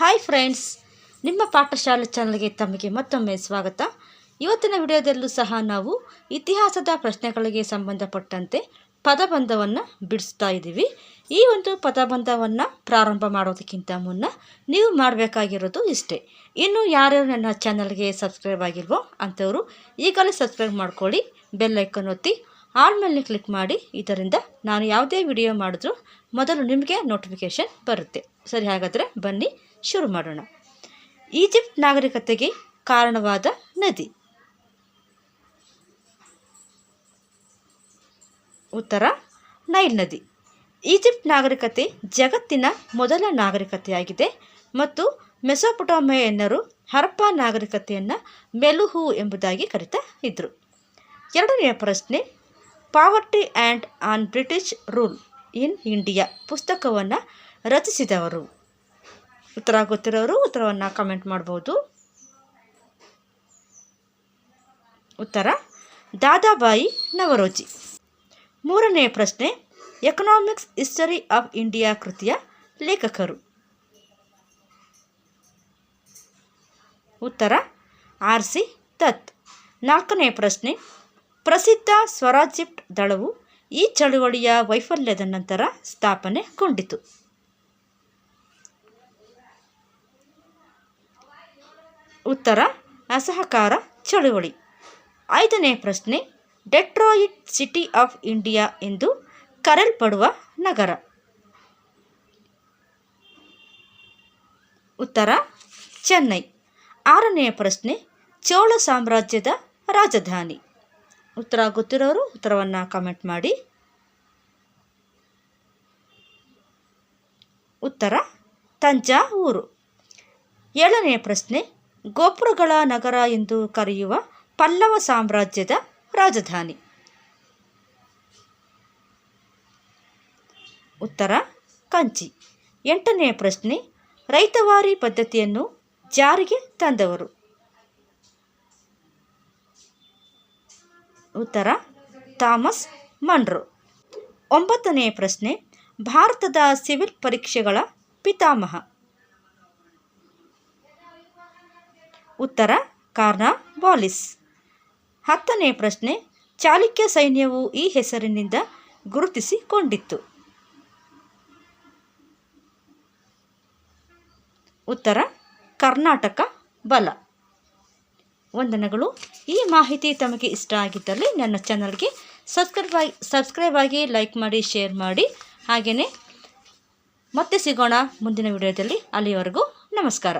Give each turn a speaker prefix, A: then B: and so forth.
A: Hi friends ನಿಮ್ಮ ಪಾಠಶಾಲೆ ಚಾನಲ್ಗೆ ತಮಗೆ ಮತ್ತೊಮ್ಮೆ ಸ್ವಾಗತ. ಇವತ್ತಿನ ವಿಡಿಯೋದಲ್ಲೂ ಸಹ ನಾವು ಇತಿಹಾಸದ ಪ್ರಶ್ನೆಗಳಿಗೆ ಸಂಬಂಧಪಟ್ಟಂತೆ ಪದಬಂಧವನ್ನು ಬಿಡಿಸ್ತಾ ಇದ್ದೀವಿ. ಈ ಒಂದು ಪದಬಂಧವನ್ನು ಪ್ರಾರಂಭ ಮಾಡೋದಕ್ಕಿಂತ ಮುನ್ನ ನೀವು ಮಾಡಬೇಕಾಗಿರೋದು ಇಷ್ಟೇ. ಇನ್ನು ಯಾರ್ಯಾರು ನನ್ನ ಚಾನಲ್ಗೆ ಸಬ್ಸ್ಕ್ರೈಬ್ ಆಗಿಲ್ವೋ ಅಂಥವರು ಈಗಲೇ ಸಬ್ಸ್ಕ್ರೈಬ್ ಮಾಡ್ಕೊಳ್ಳಿ ಬೆಲ್ ಐಕನ್ ಒತ್ತಿ, ಆಲ್ ಮೇಲೆ ಕ್ಲಿಕ್ ಮಾಡಿ, ಇದರಿಂದ ನಾನು ಯಾವುದೇ ವಿಡಿಯೋ ಮಾಡಿದ್ರೂ ಮೊದಲು ನಿಮಗೆ ನೋಟಿಫಿಕೇಷನ್ ಬರುತ್ತೆ. ಸರಿ ಹಾಗಾದರೆ ಬನ್ನಿ ಶುರು ಮಾಡೋಣ. ಈಜಿಪ್ಟ್ ನಾಗರಿಕತೆಗೆ ಕಾರಣವಾದ ನದಿ. ಉತ್ತರ, ನೈಲ್ ನದಿ. ಈಜಿಪ್ಟ್ ನಾಗರಿಕತೆ ಜಗತ್ತಿನ ಮೊದಲ ನಾಗರಿಕತೆಯಾಗಿದೆ ಮತ್ತು ಮೆಸೊಪೊಟಾಮಿಯನ್ನರು ಹರಪ್ಪ ನಾಗರಿಕತೆಯನ್ನು ಮೆಲುಹು ಎಂಬುದಾಗಿ ಕರಿತಾ ಇದ್ದರು ಎರಡನೆಯ ಪ್ರಶ್ನೆ poverty and un British rule in India ಪುಸ್ತಕವನ್ನು ರಚಿಸಿದವರು. ಉತ್ತರ ಗೊತ್ತಿರೋರು ಉತ್ತರವನ್ನು ಕಮೆಂಟ್ ಮಾಡ್ಬೋದು. ಉತ್ತರ, ದಾದಾಬಾಯಿ ನವರೋಜಿ. ಮೂರನೆಯ ಪ್ರಶ್ನೆ ಎಕನಾಮಿಕ್ಸ್ ಹಿಸ್ಟರಿ ಆಫ್ ಇಂಡಿಯಾ ಕೃತಿಯ ಲೇಖಕರು. ಉತ್ತರ, ಆರ್ ಸಿ ದತ್. ನಾಲ್ಕನೆಯ ಪ್ರಶ್ನೆ, ಪ್ರಸಿದ್ಧ ಸ್ವರಾಜಿಪ್ಟ್ ದಳವು ಈ ಚಳುವಳಿಯ ವೈಫಲ್ಯದ ನಂತರ ಸ್ಥಾಪನೆಗೊಂಡಿತು. ಉತ್ತರ, ಅಸಹಕಾರ, ಚಳುವಳಿ. ಐದನೇ ಪ್ರಶ್ನೆ, ಡೆಟ್ರಾಯಿಟ್ ಸಿಟಿ ಆಫ್ ಇಂಡಿಯಾ ಎಂದು ಕರೆಯಲ್ಪಡುವ ನಗರ. ಉತ್ತರ, ಚೆನ್ನೈ. ಆರನೆಯ ಪ್ರಶ್ನೆ, ಚೋಳ ಸಾಮ್ರಾಜ್ಯದ ರಾಜಧಾನಿ. ಉತ್ತರ ಗೊತ್ತಿರೋರು ಉತ್ತರವನ್ನು ಕಮೆಂಟ್ ಮಾಡಿ. ಉತ್ತರ, ತಂಜಾವೂರು. ಏಳನೆಯ ಪ್ರಶ್ನೆ ಗೋಪುರಗಳ ನಗರ ಎಂದು ಕರೆಯುವ ಪಲ್ಲವ ಸಾಮ್ರಾಜ್ಯದ ರಾಜಧಾನಿ. ಉತ್ತರ, ಕಂಚಿ. ಎಂಟನೆಯ ಪ್ರಶ್ನೆ, ರೈತವಾರಿ ಪದ್ಧತಿಯನ್ನು ಜಾರಿಗೆ ತಂದವರು. ಉತ್ತರ, ಥಾಮಸ್ ಮನ್ರೋ. ಒಂಬತ್ತನೆಯ ಪ್ರಶ್ನೆ, ಭಾರತದ ಸಿವಿಲ್ ಪರೀಕ್ಷೆಗಳ ಪಿತಾಮಹ. ಉತ್ತರ, ಕಾರ್ನ ಬಾಲಿಸ್ ಹತ್ತನೇ ಪ್ರಶ್ನೆ, ಚಾಲುಕ್ಯ ಸೈನ್ಯವು ಈ ಹೆಸರಿನಿಂದ ಗುರುತಿಸಿಕೊಂಡಿತ್ತು. ಉತ್ತರ, ಕರ್ನಾಟಕ ಬಲ. ವಂದನೆಗಳು. ಈ ಮಾಹಿತಿ ತಮಗೆ ಇಷ್ಟ ಆಗಿದ್ದಲ್ಲಿ ನನ್ನ ಚಾನಲ್ಗೆ ಸಬ್ಸ್ಕ್ರೈಬ್ ಆಗಿ ಸಬ್ಸ್ಕ್ರೈಬ್ ಆಗಿ ಲೈಕ್ ಮಾಡಿ, ಶೇರ್ ಮಾಡಿ. ಹಾಗೆಯೇ ಮತ್ತೆ ಸಿಗೋಣ ಮುಂದಿನ ವಿಡಿಯೋದಲ್ಲಿ. ಅಲ್ಲಿವರೆಗೂ ನಮಸ್ಕಾರ.